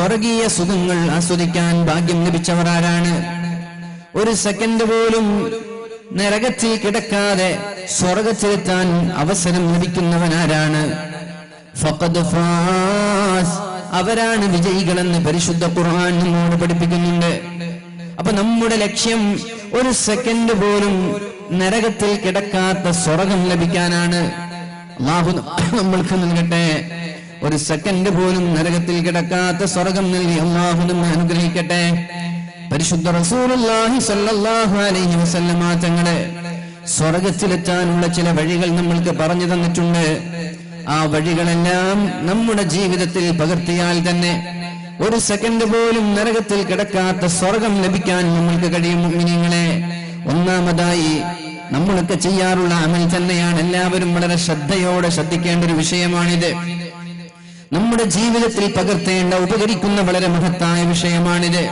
സ്വർഗീയ സുഖങ്ങൾ ആസ്വദിക്കാൻ ഭാഗ്യം ലഭിച്ചവർ ആരാണ് ഒരു സെക്കൻഡ് പോലും നരകത്തിൽ കിടക്കാതെ സ്വർഗത്തിലെത്താൻ അവസരം ലഭിക്കുന്നവനാരാണ്? അവരാണ് വിജയികളെന്ന് പരിശുദ്ധ ഖുർആൻ നമ്മോട് പഠിപ്പിക്കുന്നുണ്ട്. അപ്പൊ നമ്മുടെ ലക്ഷ്യം ഒരു സെക്കൻഡ് പോലും നരകത്തിൽ കിടക്കാത്ത സ്വർഗം ലഭിക്കാനാണ്. അള്ളാഹു നമ്മൾക്ക് നൽകട്ടെ. ഒരു സെക്കൻഡ് പോലും നരകത്തിൽ കിടക്കാത്ത സ്വർഗം നൽകി അള്ളാഹു നമ്മെ അനുഗ്രഹിക്കട്ടെ. പരിശുദ്ധ റസൂലുള്ളാഹി സ്വല്ലല്ലാഹു അലൈഹി വസല്ലമ തങ്ങളെ സ്വർഗത്തിലെത്താനുള്ള ചില വഴികൾ നമ്മൾക്ക് പറഞ്ഞു തന്നിട്ടുണ്ട്. ആ വഴികളെല്ലാം നമ്മുടെ ജീവിതത്തിൽ പകർത്തിയാൽ തന്നെ ഒരു സെക്കൻഡ് പോലും നരകത്തിൽ കിടക്കാത്ത സ്വർഗം ലഭിക്കാൻ നമ്മൾക്ക് കഴിയും മുഅ്മിനീങ്ങളെ ഒന്നാമതായി നമ്മളൊക്കെ ചെയ്യാറുള്ള അമൽ തന്നെയാണ്. എല്ലാവരും വളരെ ശ്രദ്ധയോടെ ശ്രദ്ധിക്കേണ്ട ഒരു വിഷയമാണിത്. നമ്മുടെ ജീവിതത്തിൽ പകർത്തേണ്ട ഉപകരിക്കുന്ന വളരെ മഹത്തായ വിഷയമാണിത്.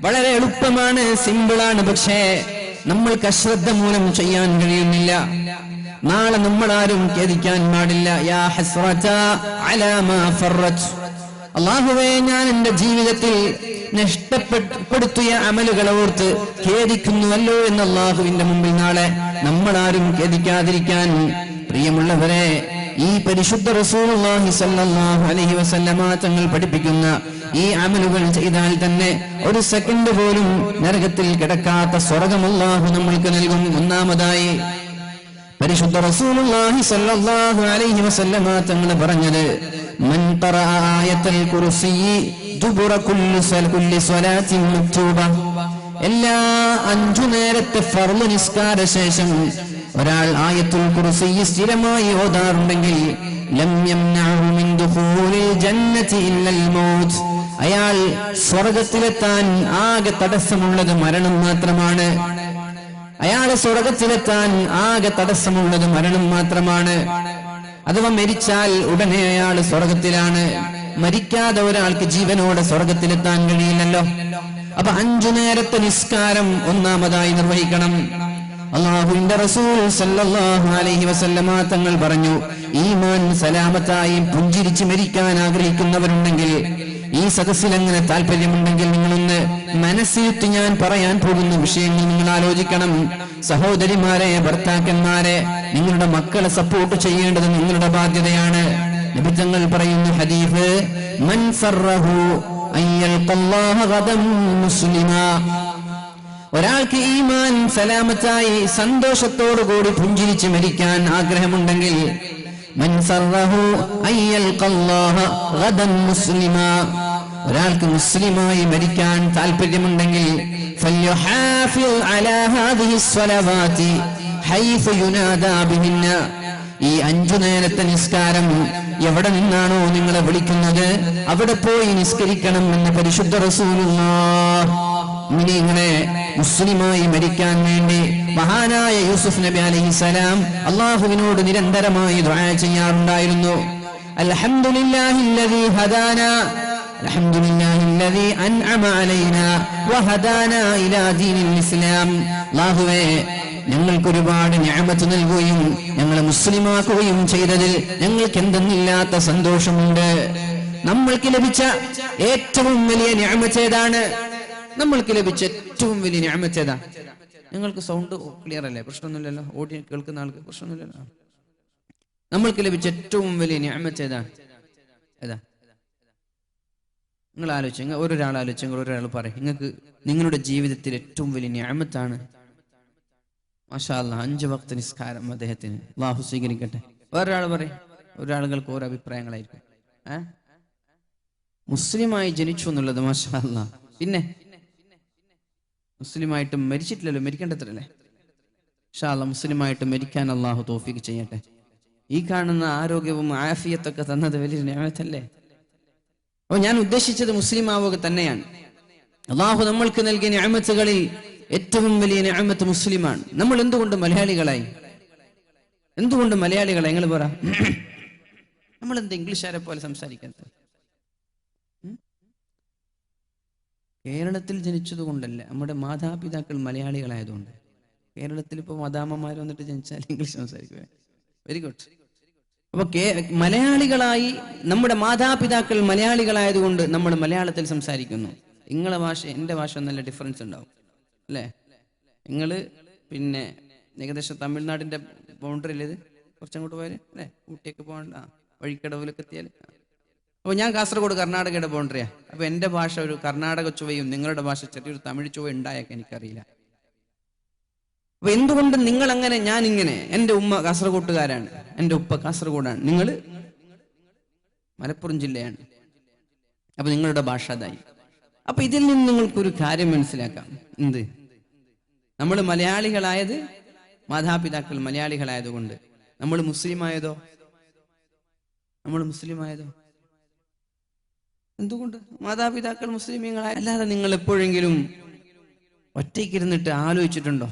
വളരെ എളുപ്പമാണ് സിമ്പിളാണ് പക്ഷേ നമ്മൾക്ക് അശ്രദ്ധ മൂലം ചെയ്യാൻ കഴിയുന്നില്ല. നാളെ നമ്മൾ ആരും ഖേദിക്കാൻ പാടില്ല. യാ അള്ളാഹുവേ ഞാൻ എന്റെ ജീവിതത്തിൽ നഷ്ടപ്പെടുത്തിയ അമലുകൾ ഓർത്ത് ഖേദിക്കുന്നുവല്ലോ എന്ന് അള്ളാഹുവിന്റെ മുമ്പിൽ നാളെ നമ്മൾ ആരും ഖേദിക്കാതിരിക്കാൻ പ്രിയമുള്ളവരെ ഈ പരിശുദ്ധ റസൂലുള്ളാഹി സ്വല്ലല്ലാഹു അലൈഹി വസല്ലമ തങ്ങൾ പഠിപ്പിക്കുന്ന ഈ അമലുകൾ ചെയ്താൽ തന്നെ ഒരു സെക്കൻഡ് പോലും നരകത്തിൽ കിടക്കാത്ത സ്വർഗം അല്ലാഹു നമ്മൾക്ക് നൽകും. ഒന്നാമതായി പരിശുദ്ധ റസൂലുള്ളാഹി സ്വല്ലല്ലാഹു അലൈഹി വസല്ലമ തങ്ങൾ പറഞ്ഞത് മൻ ഖറഅ ആയത്തുൽ കുർസി ദുബുറ കുല്ലി സ്വല കുല്ലി സ്വലാത്തിൻ മക്തൂബ. എല്ലാ അഞ്ചു നേരത്തെ ഫർൾ നിസ്കാര ശേഷം ഒരാൾ ആയത്തുൽ കുർസി സ്ഥിരമായി ഓതാറുണ്ടെങ്കിൽ അയാൾ സ്വർഗത്തിലെത്താൻ ആകെ തടസ്സമുള്ളത് മരണം മാത്രമാണ്. അയാളെ സ്വർഗത്തിലെത്താൻ ആകെ തടസ്സമുള്ളത് മരണം മാത്രമാണ്. അഥവാ മരിച്ചാൽ ഉടനെ അയാൾ സ്വർഗത്തിലാണ്. മരിക്കാതെ ഒരാൾക്ക് ജീവനോടെ സ്വർഗത്തിലെത്താൻ കഴിയില്ലല്ലോ. അപ്പൊ അഞ്ചു നേരത്തെ നിസ്കാരം ഒന്നാമതായി നിർവഹിക്കണം. അള്ളാഹുവിന്റെ റസൂൽ സല്ലല്ലാഹു അലൈഹി വസല്ലമ തങ്ങൾ പറഞ്ഞു ഈമാൻ സലാമത്തായി പുഞ്ചിരിച്ച് മരിക്കാൻ ആഗ്രഹിക്കുന്നവരുണ്ടെങ്കിൽ ഈ സദസ്സിൽ അങ്ങനെ താല്പര്യമുണ്ടെങ്കിൽ നിങ്ങളൊന്ന് മനസ്സിരുത്തി ഞാൻ പറയാൻ പോകുന്ന വിഷയങ്ങൾ നിങ്ങൾ ആലോചിക്കണം. സഹോദരിമാരെ ഭർത്താക്കന്മാരെ നിങ്ങളുടെ മക്കളെ സപ്പോർട്ട് ചെയ്യേണ്ടത് നിങ്ങളുടെ ബാധ്യതയാണ്. നിബിധങ്ങൾ പറയുന്ന ഹദീഫ് മൻ ഒരാൾക്ക് ഈമാൻ സലാമത്തായി സന്തോഷത്തോടുകൂടി പുഞ്ചിരിച്ച് മരിക്കാൻ ആഗ്രഹമുണ്ടെങ്കിൽ ഒരാൾക്ക് മുസ്ലിമായി മരിക്കാൻ താല്പര്യമുണ്ടെങ്കിൽ ഈ അഞ്ചു നേരത്തെ നിസ്കാരം എവിടെ നിന്നാണോ നിങ്ങളെ വിളിക്കുന്നത്? അവിടെ പോയി നിസ്കരിക്കണം എന്ന് പരിശുദ്ധ റസൂലുള്ളാഹ് മുസ്ലിമായി മരിക്കാൻ വേണ്ടി മഹാനായ യൂസുഫ് നബി അലൈഹിസലാം അള്ളാഹുവിനോട് നിരന്തരമായി ദുആ ചെയ്യാറുണ്ടായിരുന്നു. അൽഹംദുലില്ലാഹില്ലദീ ഞങ്ങൾക്ക് ഒരുപാട് ഞാമത്ത് നൽകുകയും ഞങ്ങളെ മുസ്ലിമാക്കുകയും ചെയ്തതിൽ ഞങ്ങൾക്ക് എന്തെന്നില്ലാത്ത സന്തോഷമുണ്ട്. നമ്മൾക്ക് ലഭിച്ച ഏറ്റവും വലിയ ഞാമത്ത് ഏതാണ്? നമ്മൾക്ക് ലഭിച്ച ഏറ്റവും വലിയ ഞാമത്തേതാ ഞങ്ങൾക്ക് സൗണ്ട് ക്ലിയർ അല്ലേ? പ്രശ്നമൊന്നുമില്ലല്ലോ. ഓഡിയോ കേൾക്കുന്ന ആൾക്ക് പ്രശ്നമൊന്നുമില്ലല്ലോ. നമ്മൾക്ക് ലഭിച്ച ഏറ്റവും വലിയ ഞാമത്തേതാ ഏതാ? നിങ്ങൾ ആലോചിച്ച് ഓരോരാൾ ആലോചിച്ച് നിങ്ങൾ ഒരാൾ പറയും. നിങ്ങൾക്ക് നിങ്ങളുടെ ജീവിതത്തിൽ ഏറ്റവും വലിയ ഞാമത്താണ്. മാഷാ അല്ലാ അഞ്ച് ഭക്ത നിസ്കാരം അദ്ദേഹത്തിന്. വാഹു സ്വീകരിക്കട്ടെ. വേറൊരാൾ പറയും. ഒരാളുകൾക്ക് ഓരോ അഭിപ്രായങ്ങളായിരിക്കും. ഏ? മുസ്ലിമായി ജനിച്ചു എന്നുള്ളത് മാഷാ അല്ലാ പിന്നെ? മുസ്ലിമായിട്ട് മരിച്ചിട്ടില്ലല്ലോ മരിക്കേണ്ടത്രല്ലേ? ഷാ അല്ല മുസ്ലിമായിട്ട് മരിക്കാൻ അള്ളാഹു തോഫിക്ക് ചെയ്യട്ടെ. ഈ കാണുന്ന ആരോഗ്യവും ആഫിയത്തൊക്കെ തന്നത് വലിയ ഞാമത്തല്ലേ അപ്പൊ ഞാൻ ഉദ്ദേശിച്ചത് മുസ്ലിം ആവുക തന്നെയാണ്. അള്ളാഹു നമ്മൾക്ക് നൽകിയ ഞാമത്തുകളിൽ ഏറ്റവും വലിയ ഞാമത്ത് മുസ്ലിമാണ്. നമ്മൾ എന്തുകൊണ്ട് മലയാളികളായി? എന്തുകൊണ്ട് മലയാളികളായി? നിങ്ങൾ പറ. നമ്മൾ എന്ത് ഇംഗ്ലീഷുകാരെ പോലെ സംസാരിക്കാത്ത കേരളത്തിൽ ജനിച്ചതുകൊണ്ടല്ല നമ്മുടെ മാതാപിതാക്കൾ മലയാളികളായതുകൊണ്ട്. കേരളത്തിൽ ഇപ്പോൾ മദാമ്മമാർ വന്നിട്ട് ജനിച്ചാൽ ഇംഗ്ലീഷ് സംസാരിക്കുക വെരി ഗുഡ് അപ്പൊ കേ മലയാളികളായി നമ്മുടെ മാതാപിതാക്കൾ മലയാളികളായതുകൊണ്ട് നമ്മൾ മലയാളത്തിൽ സംസാരിക്കുന്നു. നിങ്ങളെ ഭാഷ എന്റെ ഭാഷ നല്ല ഡിഫറൻസ് ഉണ്ടാവും. അല്ലേ? നിങ്ങൾ പിന്നെ ഏകദേശം തമിഴ്നാടിന്റെ ബൗണ്ടറിയിൽ കുറച്ചങ്ങോട്ട് പോയാൽ അല്ലേ? ഊട്ടിയൊക്കെ പോകണ്ട വഴിക്കടവിലൊക്കെ എത്തിയാൽ അപ്പോൾ ഞാൻ കാസർഗോഡ് കർണാടകയുടെ ബോണ്ടറിയാ അപ്പോൾ എന്റെ ഭാഷ ഒരു കർണാടക ചുവയും നിങ്ങളുടെ ഭാഷ ചെറിയൊരു തമിഴ് ചുവ ഉണ്ടായൊക്കെ എനിക്കറിയില്ല. അപ്പൊ എന്തുകൊണ്ട് നിങ്ങൾ അങ്ങനെ ഞാൻ ഇങ്ങനെ എന്റെ ഉമ്മ കാസർഗോട്ടുകാരാണ് എന്റെ ഉപ്പ കാസർഗോഡാണ് നിങ്ങൾ മലപ്പുറം ജില്ലയാണ്. അപ്പൊ നിങ്ങളുടെ ഭാഷ അതായി. അപ്പൊ ഇതിൽ നിന്ന് നിങ്ങൾക്കൊരു കാര്യം മനസ്സിലാക്കാം. എന്ത്? നമ്മൾ മലയാളികളായത് മാതാപിതാക്കൾ മലയാളികളായതുകൊണ്ട്. നമ്മൾ മുസ്ലിം ആയതോ നമ്മൾ മുസ്ലിം ആയതോ എന്തുകൊണ്ട്? മാതാപിതാക്കൾ മുസ്ലിമീങ്ങളായി അല്ലാതെ നിങ്ങൾ എപ്പോഴെങ്കിലും ഒറ്റയ്ക്കിരുന്നിട്ട് ആലോചിച്ചിട്ടുണ്ടോ?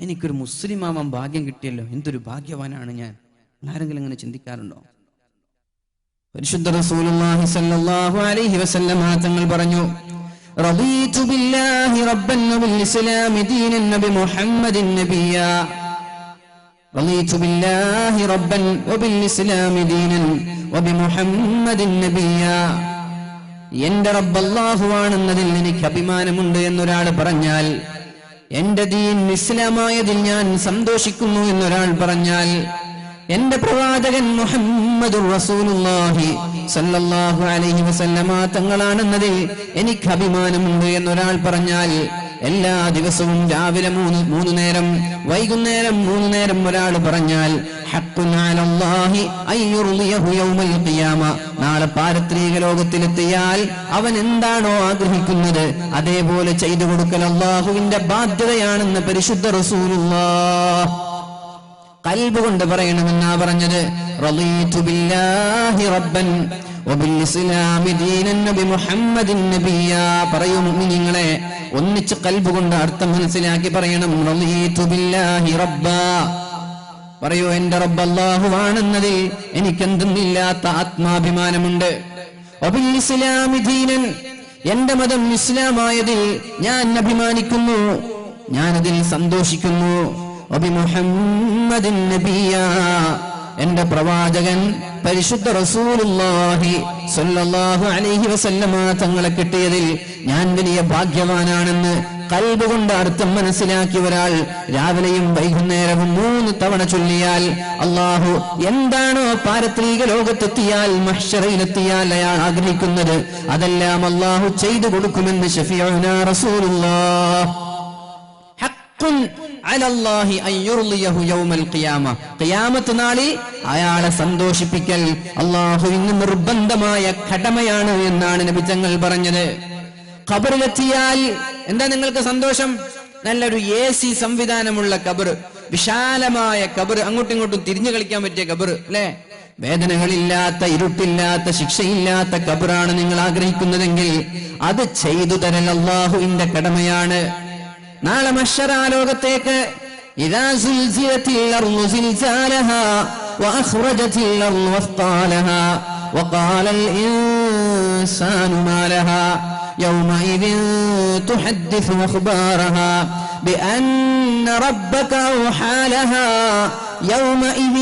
എനിക്കൊരു മുസ്ലിം ആവാൻ ഭാഗ്യം കിട്ടിയല്ലോ എന്തൊരു ഭാഗ്യവാനാണ് ഞാൻ. ആരെങ്കിലും അങ്ങനെ ചിന്തിക്കാറുണ്ടോ? പരിശുദ്ധ റസൂലുള്ളാഹി സല്ലല്ലാഹു അലൈഹി തങ്ങൾ പറഞ്ഞു റദീതു ബില്ലാഹി ദീനൻ നബി മുഹമ്മദിൻ റദീതു ബില്ലാഹി റബ്ബൻ ദീനൻ എന്റെ റബ്ബല്ലാഹുവാണെന്നതിൽ എനിക്ക് അഭിമാനമുണ്ട് എന്നൊരാൾ പറഞ്ഞാൽ എന്റെ ദീൻ ഇസ്ലാമായതിൽ ഞാൻ സന്തോഷിക്കുന്നു എന്നൊരാൾ പറഞ്ഞാൽ എന്റെ പ്രവാചകൻ മുഹമ്മദ് റസൂലുള്ളാഹി അലൈഹി വസല്ലമ തങ്ങളാണെന്നതിൽ എനിക്ക് അഭിമാനമുണ്ട് എന്നൊരാൾ പറഞ്ഞാൽ എല്ലാ ദിവസവും രാവിലെ മൂന്ന് മൂന്ന് നേരം വൈകുന്നേരം മൂന്ന് നേരം ഒരാൾ പറഞ്ഞാൽ നാളെ പാരത്രിക ലോകത്തിലെത്തിയാൽ അവൻ എന്താണോ ആഗ്രഹിക്കുന്നത് അതേപോലെ ചെയ്തു കൊടുക്കൽ അള്ളാഹുവിന്റെ ബാധ്യതയാണെന്ന് പരിശുദ്ധ റസൂലുള്ള കൽബ് കൊണ്ട് പറയണമെന്നാ പറഞ്ഞത്. മുഅ്മിനീങ്ങളെ ഒന്നിച്ച് കൽബ് കൊണ്ട് അർത്ഥം മനസ്സിലാക്കി പറയണം. റബ്ബാ. പറയൂ എന്റെ റബ്ബ് അല്ലാഹുവാണെന്നതിൽ എനിക്കെന്തെന്നില്ലാത്ത ആത്മാഭിമാനമുണ്ട്. എന്റെ മതം ഇസ്ലാമായതിൽ ഞാൻ അഭിമാനിക്കുന്നു ഞാനതിൽ സന്തോഷിക്കുന്നു. എന്റെ പ്രവാചകൻ പരിശുദ്ധ റസൂലുള്ളാഹി അലൈഹി വസല്ലമ തങ്ങളെ കിട്ടിയതിൽ ഞാൻ വലിയ ഭാഗ്യവാനാണെന്ന് കൽബ് കൊണ്ട് അർത്ഥം മനസ്സിലാക്കി ഒരാൾ രാവിലെയും വൈകുന്നേരവും മൂന്ന് തവണ ചൊല്ലിയാൽ അള്ളാഹു എന്താണോ പാരത്രിക ലോകത്തെത്തിയാൽ മഹ്ഷറയിലെത്തിയാൽ അയാൾ ആഗ്രഹിക്കുന്നത് അതെല്ലാം അള്ളാഹു ചെയ്തു കൊടുക്കുമെന്ന് നാളിൽ അയാളെ സന്തോഷിപ്പിക്കൽ അള്ളാഹുവിന് നിർബന്ധമായ കടമയാണ് എന്നാണ് നബി തങ്ങൾ പറഞ്ഞത്. ഖബറിലെത്തിയാൽ എന്താ നിങ്ങൾക്ക് സന്തോഷം നല്ലൊരു എ സി സംവിധാനമുള്ള കബർ വിശാലമായ കബർ അങ്ങോട്ടും ഇങ്ങോട്ടും തിരിഞ്ഞു കളിക്കാൻ പറ്റിയ കബർ അല്ലേ വേദനകളില്ലാത്ത ഇരുട്ടില്ലാത്ത ശിക്ഷയില്ലാത്ത കബറാണ് നിങ്ങൾ ആഗ്രഹിക്കുന്നതെങ്കിൽ അത് ചെയ്തു തരൽ അള്ളാഹുവിന്റെ കടമയാണ് നാളെ മഷറാലോകത്തേക്ക് إذا زلزلت الأرض زلزالها وأخرجت الأرض أثقالها وقال الإنسان ما لها يومئذ تحدث أخبارها بأن ربك أوحى لها يومئذ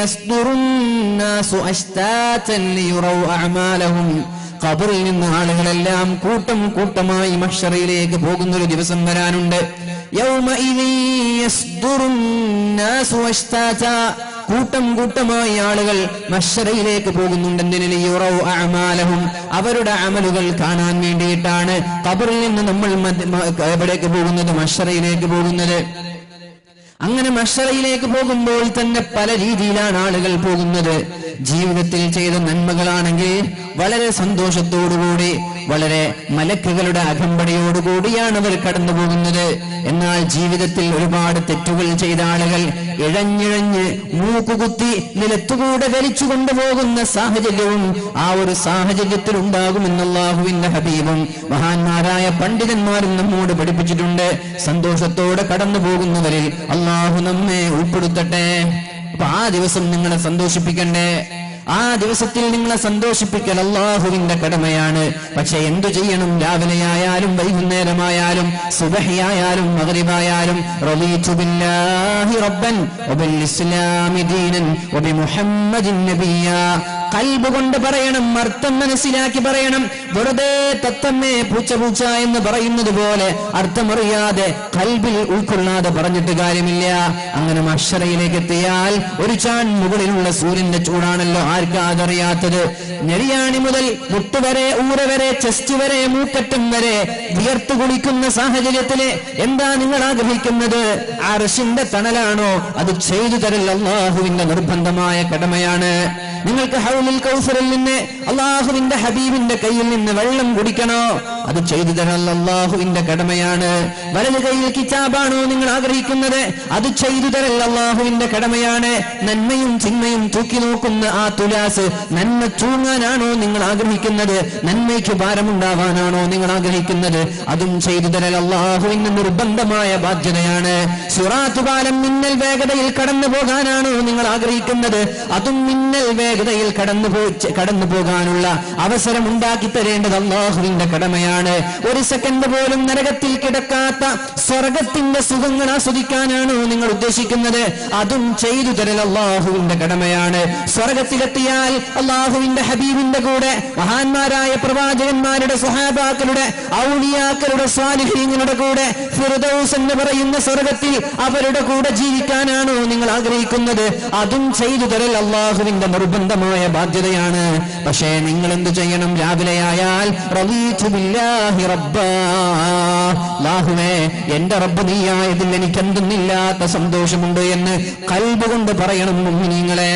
يصدر الناس أشتاتا ليروا أعمالهم ഖബറിൽ നിന്ന് ആളുകളെല്ലാം കൂട്ടം കൂട്ടമായി മഷറയിലേക്ക് പോകുന്ന ഒരു ദിവസം വരാനുണ്ട് യൗമഇദി യസ്ദുറുന്നാസു അശ്താത. കൂട്ടം കൂട്ടമായി ആളുകൾ മഷറയിലേക്ക് പോകുന്നുണ്ടെന്നതിന് യുറൗ അഅമാലഹും അവരുടെ അമലുകൾ കാണാൻ വേണ്ടിയിട്ടാണ് കബറിൽ നിന്ന് നമ്മൾ എവിടേക്ക് പോകുന്നത്? മഷറയിലേക്ക് പോകുന്നത്. അങ്ങനെ മഷറയിലേക്ക് പോകുമ്പോൾ തന്നെ പല രീതിയിലാണ് ആളുകൾ പോകുന്നത്. ജീവിതത്തിൽ ചെയ്ത നന്മകളാണെങ്കിൽ വളരെ സന്തോഷത്തോടുകൂടി വളരെ മലക്കുകളുടെ അകമ്പടിയോടുകൂടിയാണ് അവർ കടന്നു പോകുന്നത് എന്നാൽ ജീവിതത്തിൽ ഒരുപാട് തെറ്റുകൾ ചെയ്ത ആളുകൾ ഇഴഞ്ഞിഴഞ്ഞ് മൂക്കുകുത്തി നിലത്തുകൂടെ വലിച്ചു കൊണ്ടുപോകുന്ന സാഹചര്യവും ആ ഒരു സാഹചര്യത്തിൽ ഉണ്ടാകുമെന്നുള്ളാഹുവിന്റെ ഹബീബും മഹാന്മാരായ പണ്ഡിതന്മാരും നമ്മോട് പഠിപ്പിച്ചിട്ടുണ്ട്. സന്തോഷത്തോടെ കടന്നു പോകുന്നവരിൽ അള്ളാഹു നമ്മെ ഉൾപ്പെടുത്തട്ടെ. അപ്പൊ ആ ദിവസം നിങ്ങളെ സന്തോഷിപ്പിക്കണ്ടേ? ആ ദിവസത്തിൽ നിങ്ങളെ സന്തോഷിപ്പിക്കൽ അള്ളാഹുവിന്റെ കടമയാണ്. പക്ഷെ എന്തു ചെയ്യണം? രാവിലെയായാലും വൈകുന്നേരമായാലും സുബഹിയായാലും മകരിബായാലും റളീതു ബില്ലാഹി റബ്ബൻ വബിൽ ഇസ്ലാമി ദീനൻ വബിമുഹമ്മദിൻ നബിയ്യ കൽബ് കൊണ്ട് പറയണം അർത്ഥം മനസ്സിലാക്കി പറയണം. വെറുതെ തത്തമ്മേ പൂച്ച പൂച്ച എന്ന് പറയുന്നത് പോലെ അർത്ഥമറിയാതെ കൽബിൽ ഉൾക്കൊള്ളാതെ പറഞ്ഞിട്ട് കാര്യമില്ല. അങ്ങനെ മഷറയിലേക്ക് എത്തിയാൽ ഒരു ചാൻ മുകളിലുള്ള സൂര്യന്റെ ചൂടാണല്ലോ. ആർക്കാ അതറിയാത്തത്? നെടിയാണി മുതൽ മുട്ടുവരെ ഊര വരെ ചെസ്റ്റ് വരെ മൂക്കറ്റം വരെ വിയർത്തു കുളിക്കുന്ന സാഹചര്യത്തിൽ എന്താ നിങ്ങൾ ആഗ്രഹിക്കുന്നത്? അർഷിന്റെ തണലാണോ? അത് ചെയ്തു തരൽ അള്ളാഹുവിന്റെ നിർബന്ധമായ കടമയാണ്. നിങ്ങൾക്ക് ഹൗലിൽ കൗസറിൽ നിന്ന് അള്ളാഹുവിന്റെ ഹബീബിന്റെ കയ്യിൽ നിന്ന് വെള്ളം കുടിക്കണോ? അത് ചെയ്തു തരാൻ കടമയാണ്. വലത് കയ്യിൽ കിതാബാണോ നിങ്ങൾ ആഗ്രഹിക്കുന്നത്? അത് ചെയ്തു തരൽ അള്ളാഹുവിന്റെ കടമയാണ്. നന്മയും ചിന്മയും തൂക്കി നോക്കുന്ന ആ തുലാസ് നന്മ തൂങ്ങാനാണോ നിങ്ങൾ ആഗ്രഹിക്കുന്നത്? നന്മയ്ക്ക് ഭാരമുണ്ടാവാനാണോ നിങ്ങൾ ആഗ്രഹിക്കുന്നത്? അതും ചെയ്തു തരൽ നിർബന്ധമായ ബാധ്യതയാണ്. സുറാത്തുകാലം മിന്നൽ വേഗതയിൽ കടന്നു പോകാനാണോ നിങ്ങൾ ആഗ്രഹിക്കുന്നത്? അതും മിന്നൽ വേഗതയിൽ കടന്നു കടന്നു പോകാനുള്ള അവസരം ഉണ്ടാക്കി തരേണ്ടത് അള്ളാഹുവിന്റെ കടമയാണ്. ഒരു സെക്കൻഡ് പോലും നരകത്തിൽ കിടക്കാത്ത സ്വർഗത്തിന്റെ സുഖങ്ങൾ ആസ്വദിക്കാനാണോ നിങ്ങൾ ഉദ്ദേശിക്കുന്നത്. അതും ചെയ്തു തരൽ അള്ളാഹുവിന്റെ കടമയാണ്. സ്വർഗത്തിലെത്തിയാൽ അള്ളാഹുവിന്റെ ഹബീബിന്റെ കൂടെ മഹാന്മാരായ പ്രവാചകന്മാരുടെ സുഹാബാക്കളുടെ ഔലിയാക്കളുടെ സ്വാലിഹീങ്ങളുടെ കൂടെ ഫിറുദൌസ് എന്ന് പറയുന്ന സ്വർഗത്തിൽ അവരുടെ കൂടെ ജീവിക്കാനാണോ നിങ്ങൾ ആഗ്രഹിക്കുന്നത്. അതും ചെയ്തു തരൽ അള്ളാഹുവിന്റെ നിർബന്ധമായ ബാധ്യതയാണ്. പക്ഷേ നിങ്ങൾ എന്ത് ചെയ്യണം? രാവിലെയായാൽ റളീതു ബില്ലാഹി റബ്ബാ. ലാഹുവേ എന്റെ റബ്ബ് നീയായതിൽ എനിക്ക് എന്തെന്നില്ലാത്ത സന്തോഷമുണ്ട് എന്ന് കൽബ് കൊണ്ട് പറയണം മുഅ്മിനീങ്ങളെ